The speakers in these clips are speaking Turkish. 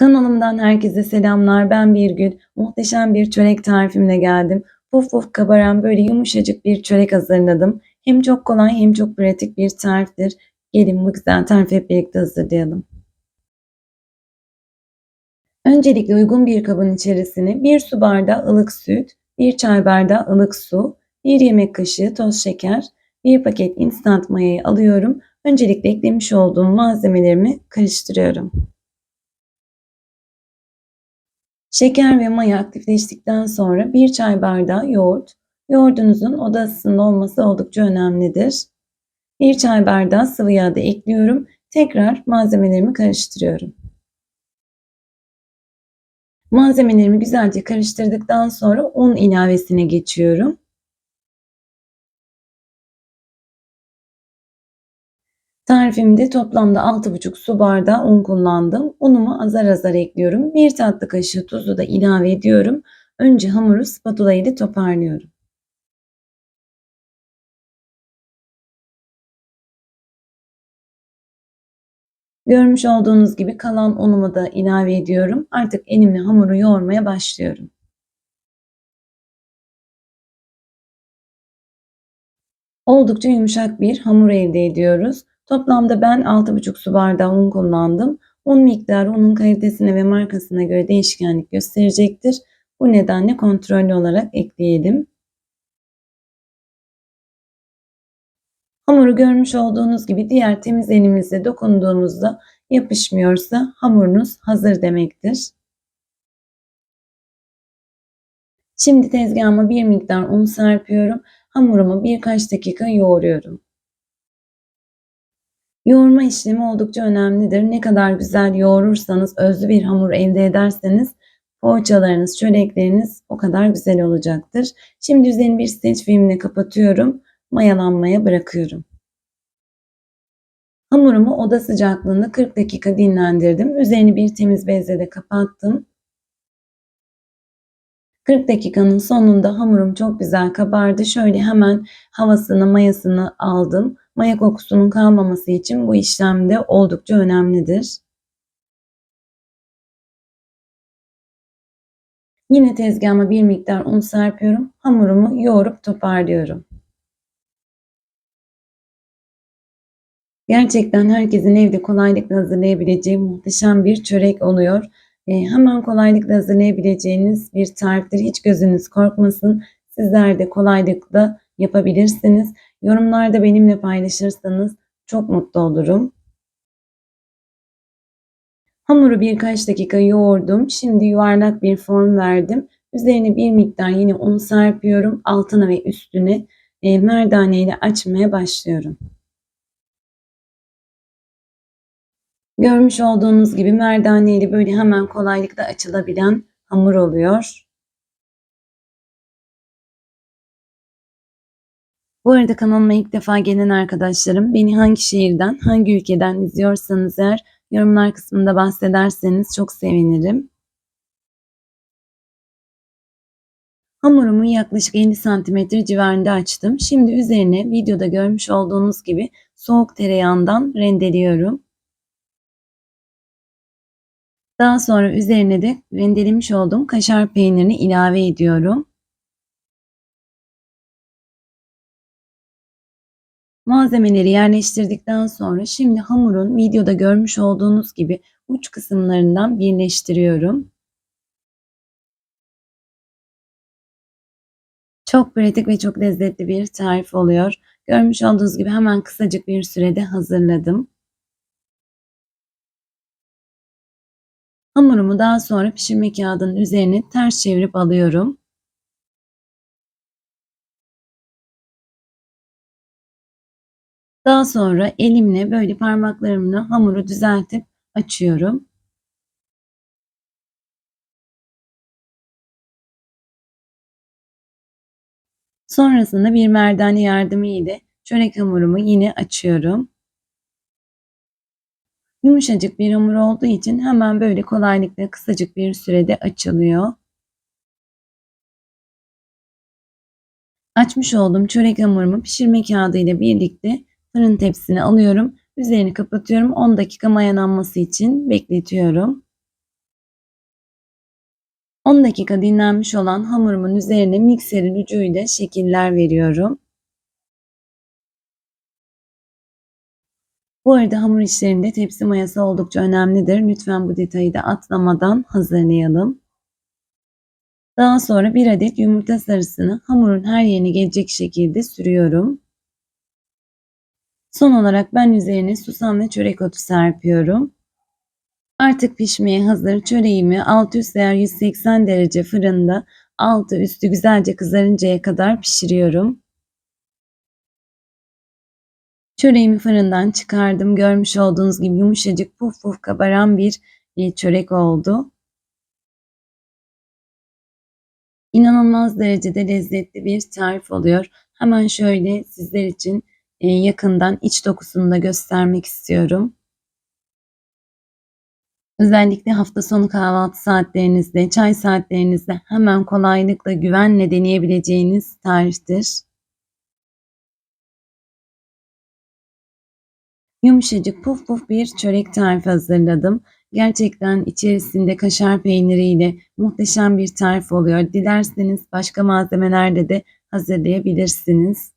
Kanalımdan herkese selamlar. Ben Birgül. Muhteşem bir çörek tarifimle geldim. Puf puf kabaran böyle yumuşacık bir çörek hazırladım. Hem çok kolay hem çok pratik bir tariftir. Gelin bu güzel tarifi hep birlikte hazırlayalım. Öncelikle uygun bir kabın içerisine 1 su bardağı ılık süt, 1 çay bardağı ılık su, 1 yemek kaşığı toz şeker, 1 paket instant mayayı alıyorum. Öncelikle eklemiş olduğum malzemelerimi karıştırıyorum. Şeker ve maya aktifleştikten sonra 1 çay bardağı yoğurt. Yoğurdunuzun oda ısısında olması oldukça önemlidir. 1 çay bardağı sıvı yağ da ekliyorum. Tekrar malzemelerimi karıştırıyorum. Malzemelerimi güzelce karıştırdıktan sonra un ilavesine geçiyorum. Tarifimde toplamda 6,5 su bardağı un kullandım. Unumu azar azar ekliyorum. 1 tatlı kaşığı tuzu da ilave ediyorum. Önce hamuru spatula ile toparlıyorum. Görmüş olduğunuz gibi kalan unumu da ilave ediyorum. Artık elimle hamuru yoğurmaya başlıyorum. Oldukça yumuşak bir hamur elde ediyoruz. Toplamda ben 6,5 su bardağı un kullandım. Un miktarı unun kalitesine ve markasına göre değişkenlik gösterecektir. Bu nedenle kontrollü olarak ekleyelim. Hamuru görmüş olduğunuz gibi diğer temiz elimizle dokunduğumuzda yapışmıyorsa hamurunuz hazır demektir. Şimdi tezgahıma bir miktar un serpiyorum. Hamurumu birkaç dakika yoğuruyorum. Yoğurma işlemi oldukça önemlidir. Ne kadar güzel yoğurursanız, özlü bir hamur elde ederseniz poğaçalarınız, çörekleriniz o kadar güzel olacaktır. Şimdi üzerini bir streç filmle kapatıyorum. Mayalanmaya bırakıyorum. Hamurumu oda sıcaklığında 40 dakika dinlendirdim. Üzerini bir temiz bezle de kapattım. 40 dakikanın sonunda hamurum çok güzel kabardı. Şöyle hemen havasını, mayasını aldım. Maya kokusunun kalmaması için bu işlemde oldukça önemlidir. Yine tezgahıma bir miktar un serpiyorum. Hamurumu yoğurup toparlıyorum. Gerçekten herkesin evde kolaylıkla hazırlayabileceği muhteşem bir çörek oluyor. E, hemen kolaylıkla hazırlayabileceğiniz bir tariftir. Hiç gözünüz korkmasın. Sizler de kolaylıkla yapabilirsiniz. Yorumlarda benimle paylaşırsanız çok mutlu olurum. Hamuru birkaç dakika yoğurdum. Şimdi yuvarlak bir form verdim. Üzerine bir miktar yine un serpiyorum. Altına ve üstüne e, merdane ile açmaya başlıyorum. Görmüş olduğunuz gibi merdane ile böyle hemen kolaylıkla açılabilen hamur oluyor. Bu arada kanalıma ilk defa gelen arkadaşlarım beni hangi şehirden, hangi ülkeden izliyorsanız eğer yorumlar kısmında bahsederseniz çok sevinirim. Hamurumu yaklaşık 50 cm civarında açtım. Şimdi üzerine videoda görmüş olduğunuz gibi soğuk tereyağından rendeliyorum. Daha sonra üzerine de rendelemiş olduğum kaşar peynirini ilave ediyorum. Malzemeleri yerleştirdikten sonra şimdi hamurun videoda görmüş olduğunuz gibi uç kısımlarından birleştiriyorum. Çok pratik ve çok lezzetli bir tarif oluyor. Görmüş olduğunuz gibi hemen kısacık bir sürede hazırladım. Hamurumu daha sonra pişirme kağıdının üzerine ters çevirip alıyorum. Daha sonra elimle böyle parmaklarımla hamuru düzeltip açıyorum. Sonrasında bir merdane yardımı ile çörek hamurumu yine açıyorum. Yumuşacık bir hamur olduğu için hemen böyle kolaylıkla kısacık bir sürede açılıyor. Açmış olduğum çörek hamurumu pişirme kağıdı ile birlikte fırın tepsisine alıyorum. Üzerini kapatıyorum. 10 dakika mayalanması için bekletiyorum. 10 dakika dinlenmiş olan hamurumun üzerine mikserin ucuyla şekiller veriyorum. Bu arada hamur işlerinde tepsi mayası oldukça önemlidir. Lütfen bu detayı da atlamadan hazırlayalım. Daha sonra bir adet yumurta sarısını hamurun her yerine gelecek şekilde sürüyorum. Son olarak ben üzerine susam ve çörek otu serpiyorum. Artık pişmeye hazır çöreğimi alt üst ayar 180 derece fırında altı üstü güzelce kızarıncaya kadar pişiriyorum. Çöreğimi fırından çıkardım. Görmüş olduğunuz gibi yumuşacık puf puf kabaran bir e, çörek oldu. İnanılmaz derecede lezzetli bir tarif oluyor. Hemen şöyle sizler için yakından iç dokusunu da göstermek istiyorum. Özellikle hafta sonu kahvaltı saatlerinizde, çay saatlerinizde hemen kolaylıkla güvenle deneyebileceğiniz tariftir. Yumuşacık puf puf bir çörek tarifi hazırladım. Gerçekten içerisinde kaşar peyniriyle muhteşem bir tarif oluyor. Dilerseniz başka malzemelerle de hazırlayabilirsiniz.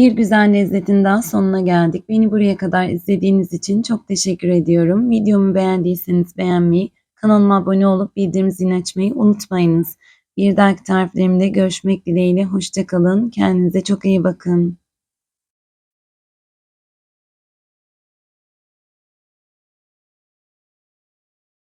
Bir güzel lezzetin daha sonuna geldik. Beni buraya kadar izlediğiniz için çok teşekkür ediyorum. Videomu beğendiyseniz beğenmeyi, kanalıma abone olup bildirim zilini açmayı unutmayınız. Bir dahaki tariflerimde görüşmek dileğiyle. Hoşçakalın. Kendinize çok iyi bakın.